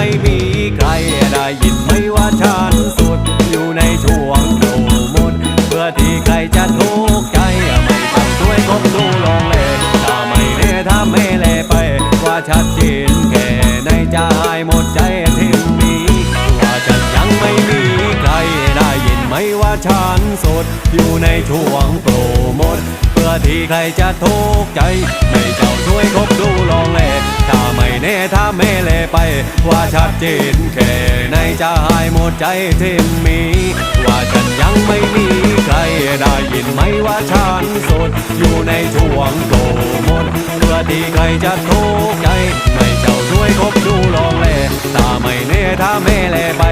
ไม่มีใครได้ยินไหมว่าฉันสุดอยู่ในช่วงโปรโมทเพื่อที่ใครจะทุกข์ใจไม่ต้องช่วยคบดูลองเลยถ้าไม่แน่ถ้าไม่แลไปว่าชัดเจนแค่ในใจหมดใจทิ้งมีว่าฉันยังไม่มีใครได้ยินไหมว่าฉันโสดอยู่ในช่วงโปรโมทเพื่อที่ใครจะทุกข์ใจไม่เจ้าช่วยคบาไม่ถ้าไม่เลไป ว่าชัดเจนแค่ในจะหายหมดใจเท่มี ว่าฉันยังไม่มีใครได้ยินไหมว่าฉันสด อยู่ในช่วงโกมดเพื่อที่ใครจะทุกข์ใจ ไม่เจ้าช่วยคบดูลองแลถ้าไม่แน่ถ้าแม่เลไป